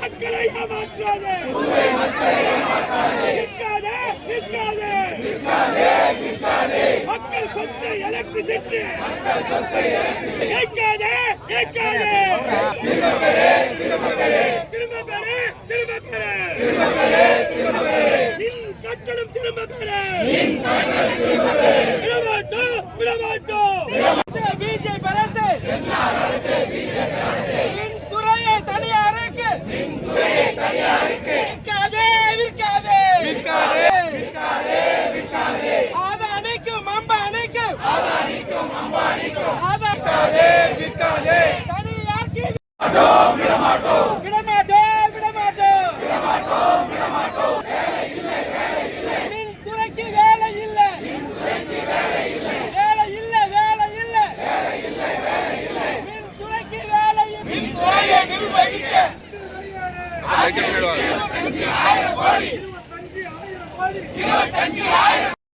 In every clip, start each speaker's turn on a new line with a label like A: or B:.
A: மக்களை ஏமாற்றாதே. விற்காதே, விற்காதே. மக்கள் சொத்து எலக்ட்ரிசிட்டி. கேட்காதே கேட்காதே திரும்ப பெறு திரும்ப பெறு.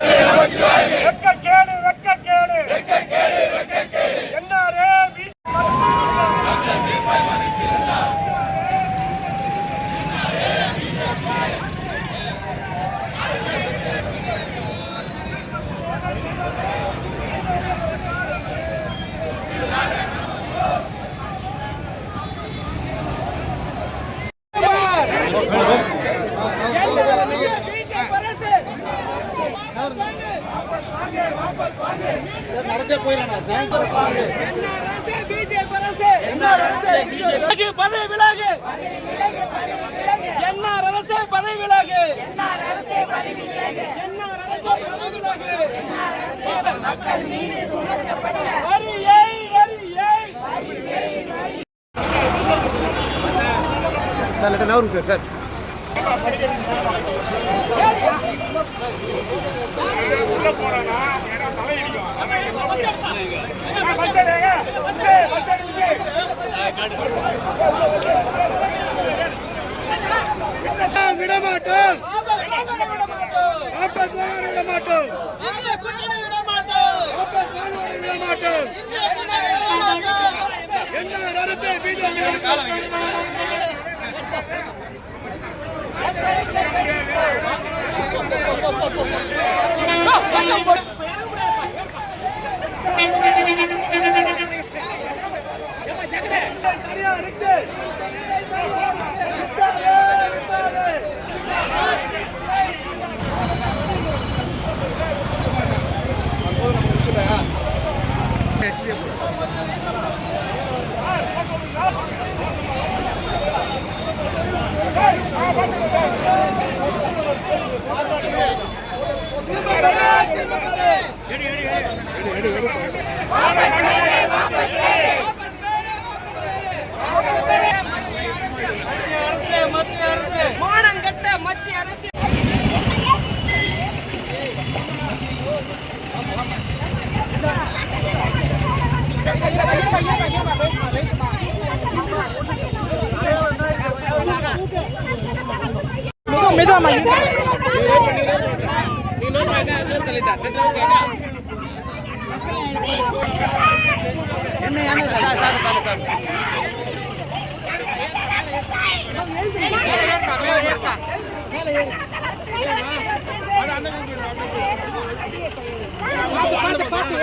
A: வெட்கக்கேடு, வெட்கக்கேடு. பதவி விலகு என்ஆர் அரசே பதவி விலகு என்ஆர் அரசே பதவி வரியை வரியை விடமாட்டோம் வாபஸ் வாங்க விடமாட்டோம் வாபஸ் வாங்க விடமாட்டோம் என்ன அரசு பிஜேபி
B: மானங்கட்ட மத்திய பார்த்து
A: பார்த்து